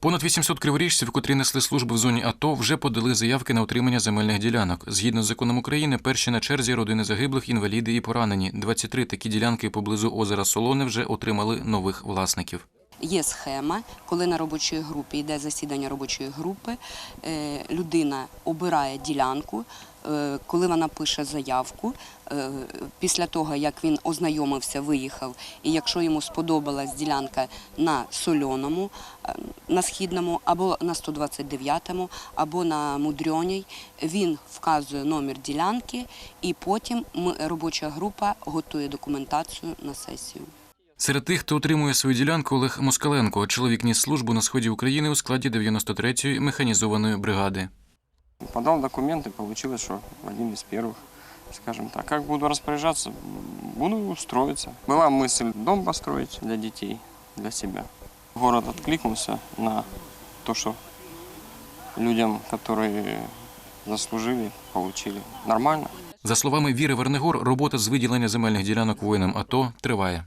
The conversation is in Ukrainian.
Понад 800 криворіжців, котрі несли службу в зоні АТО, вже подали заявки на отримання земельних ділянок. Згідно з законом України, перші на черзі родини загиблих, інваліди і поранені. 23 такі ділянки поблизу озера Солоне вже отримали нових власників. Є схема, коли на робочій групі йде засідання робочої групи, е, людина обирає ділянку, е, коли вона пише заявку, е, після того, як він ознайомився, виїхав, і якщо йому сподобалась ділянка на Сольоному, на Східному, або на 129-му, або на Мудрьоній, він вказує номер ділянки, і потім робоча група готує документацію на сесію. Серед тих, хто отримує свою ділянку, Олег Москаленко. Чоловік ніс службу на сході України у складі 93-ї механізованої бригади. Подал документы, получилось, что один из первых, скажем так. Как буду распоряжаться, буду устроиться. Была мысль дом построить для детей, для себя. Город откликнулся на то, что людям, которые заслужили, получили. Нормально. За словами Віри Вернегор, робота з виділення земельних ділянок воїнам АТО триває.